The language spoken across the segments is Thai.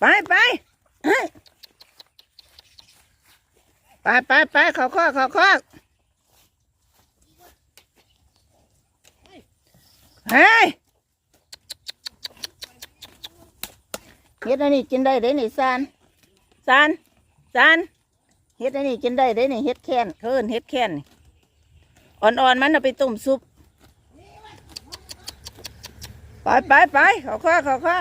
ไปไปเฮ้ยไปไปไปเขาคอกเขาคอกเฮ้ยเฮ็ดอันนี้กินได้เด้นี่ซานซานซานเฮ็ดอันนี้กินได้เด้นี่เฮ็ดแค้นเคินเฮ็ดแค้นนี่อ่อนๆมันเอาไปต้มซุปไปไปไปเขาคอกเขาคอ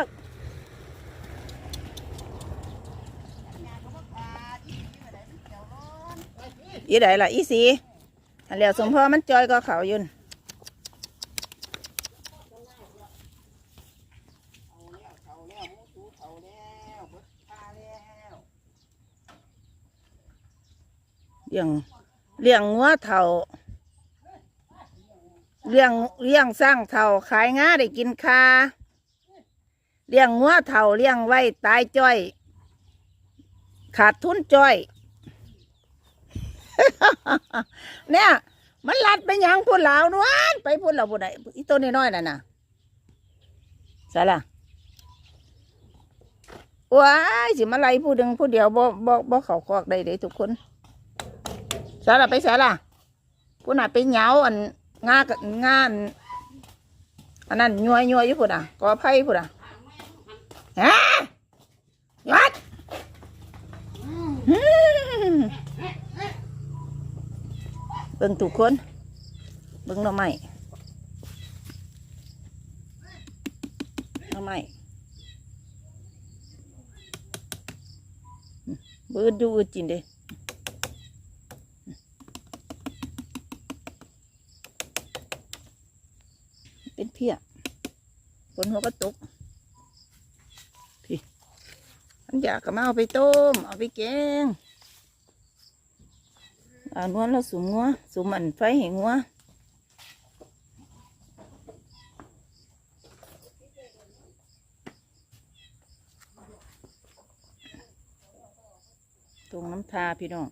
กอีไดล่ะอีสีอันเหลียวสมพ่อมันจอยก็เขายุนเลี้ยงเลี้ยงงัวเท่าเลี้ยงเลี้ยงสร้างเท่าขายงาได้กินคาเลี้ยงงัวเท่าเลี้ยงไว้ตายจ้อย ขาดทุนจ้อย เนี่ย มันลัดไปยังพูดลาวนวลไปพูดเราพูดไหนอีตัวน้อยๆน่ะนะใช่ละว้ายสิมาไล่ผู้ดึงผู้เดียวบ่บ่บ่เขาคอกได้เด้ทุกคนใช่ละไปใช่ละผู้น่ะไปเหงาอันงากับงานอันนั้นยัวยัวอยู่พูดอะกอไผ่พูดอะฮะยัด เบิ่งทุกคน เบิ่งหน่อไม้หน่อไม้เบิ่งดูอืดจินเด้เป็นเพี้ยฝนหัวก็ตกพี่อันอยากก็มาเอาไปต้ม เอาไปแกง อานวลแล้วสุมงัวสุมอันไฟเหงงัวตรงน้ำทาพี่น้อง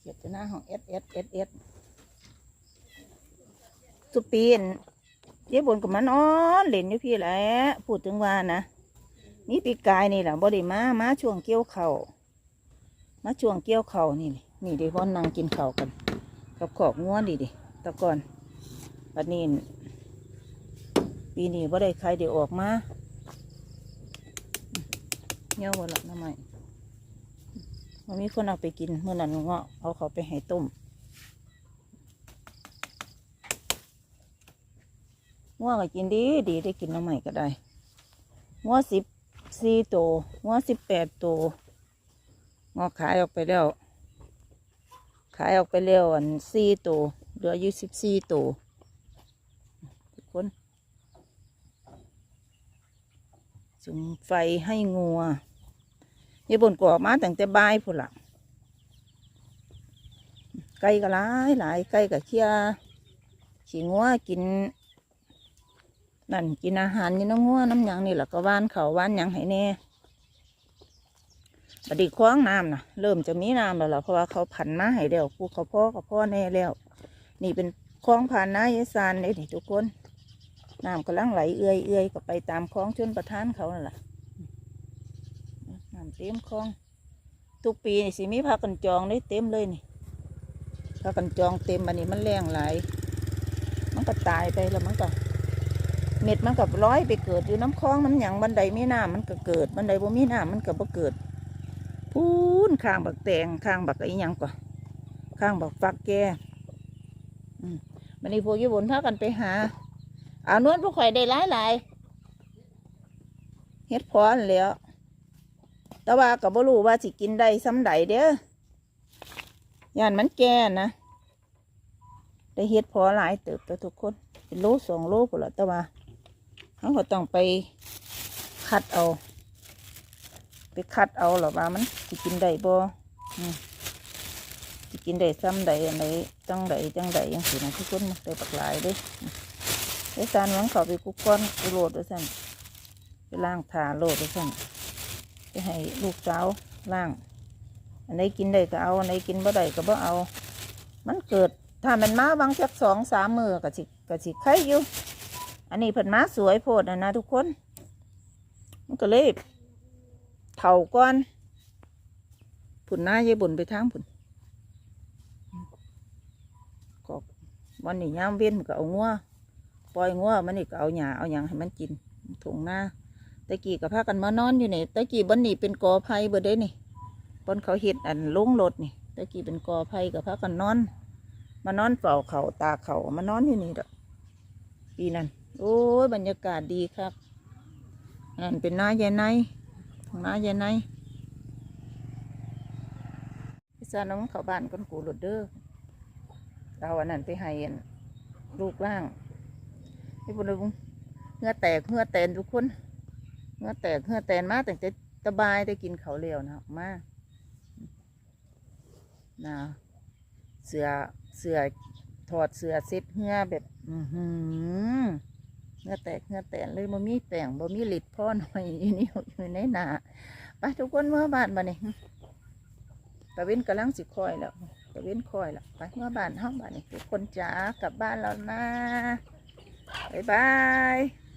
เกียดจะหน้าของเอสเอสเอสเอสสุปีนเจ๊บนกับมันอ้อนเล่นอยู่พี่แหละพูดถึงว่านะ นี่ปีกายนี่แหละบ่ได้มามาช่วงเกี่ยวเขา่ามาช่วงเกี่ยวเข่านี่นี่นี่เดี๋ยวพ่อนั่งกินเข้ากัน กับขอกง้วนดิดิแตะก่อนปัดนี้ปีนี้บ่ได้ใครเดี๋ยวออกมาเงี้ยวหมดละน้ำใหม่มันมีคนเอาไปกินเมื่อนั้นเงาะเอาเขาไปให้ต้มง้อก็กินดีดีได้กินน้ำใหม่ก็ได้งัวสิบ สี่ตัวงัวสิบแปดตัวงอขายออกไปแล้ว ขายออกไปแล้วอันสี่ตัวเหลืออยู่สิบสี่ตัวทุกคนจุงไฟให้งัวยายบนกออกมาตั้งแต่บ่ายพุ่นละไก่ก็หลายหลายไก่กับเคียขี้งัวกิน นั่นกินอาหารนี่น้ำงัวน้ำหยังนี่แหละก็ว่านเขาว่านหยังให้แน่บดนีคว้างน้ำนะเริ่มจะมีน้ำแล้วล่ะเพราะว่าเขาผันมาให้แล้วผู้เขาพ่อกับพ่อแน่แล้ว นี่เป็นคลองผ่านน้ายายซานเลยนี่ทุกคนน้ำกำลังไหลเอื่อยเอื่อยก็ไปตามคลองชนประทานเขานั่นแหละน้ำเต็มคลอง ทุกปีนี่สิมีพากันจองได้เต็มเลยนี่พากันจองเต็มอันนี้มันแรงไหลมันก็ตายไปแล้วมันก็ เม็ดมันกับร้อยไปเกิดอยู่น้ำคลองน้ำหยังบันไดมีน้ำมันก็เกิดบันไดบ่มีน้ำมันก็บ่เกิดพูนข้างบักแตงข้างบักไอ้หยังกว่าข้างบักฟักแกมันนี่พวกญี่ปุ่นพากันไปหาเอานวลพวกข่อยได้หลายหลายเฮ็ดพอนแล้ว แต่ว่าก็บ่รู้ว่าสิกินได้ซ้ำใดเด้อย่านมันแก่นะได้เฮ็ดพอหลายเติบตัวทุกคนเป็นโลสองโลพุ่นละแต่ว่า เขาก็ต้องไปคัดเอา ไปคัดเอาหรอว่ามันสิกินได้บ่สิกินได้ซ้ำใดอันไหนจังใดจังใดยังสินะทุกคนได้ปักหลายเด้ไอ้สารหวังเขาไปกุกก้อนกูโลดด้วยสั่นไปล่างถาโหลดด้วยสั่นไปให้ลูกสาวล่าง อันไหนกินได้ก็เอาอันไหนกินบ่ได้ก็บ่เอา มันเกิดถ้ามันมาบางจักสองสามมือก็สิก็สิไข่อยู่ อันนี้เพิ่นมาสวยโพดนะนะทุกคน มันก็เลยเข่าก้อนผุนหน้ายายบุญไปทางผุนก็วันนี้ยามเว้นมันก็เอางัวปล่อยงัวมันนี่ก็เอาหญ้าเอาหยังให้มันกินถุงหน้าตะกี้กับพากันมานอนอยู่นี่ตะกี้บนนี่เป็นกอไผ่เบิดเด้นี่บนเขาเห็ดอันลงรถนี่ตะกี้เป็นกอไผ่กับพากันนอน มานอนเฝ้าเขาตาเขามานอนอยู่นี่ดอกปีนั้น โอ้ยบรรยากาศดีครับนั่นเป็นน้ายายไนทางน้ายายไนพิซาน้องเขาบ้านก้นกูหลดเด้อเราอันนั้นไปให้อันลูกล่างให้บุญลุงเงื่อแตกเงื่อแตนทุกคนเงื่อแตกเงื่อแตนมาแต่แต่สบายได้กินเขาเร็วนะมานะเสือเสือถอดเสือเซ็ตเงื่อแบบ อือหือ เงือแตกเงือแตนเลยบ่มีแป้งบ่มีหลิดพ่อหน่อยอยู่นี่อยู่ในหนาไปทุกคนเมื่อบานมาเนี่ยตะเว้นกำลังสิคอยแล้วตะเว้นคอยแล้วไปเมื่อบานห้องบานนี่ทุกคนจ๋ากลับบ้านแล้วนะบ๊ายบาย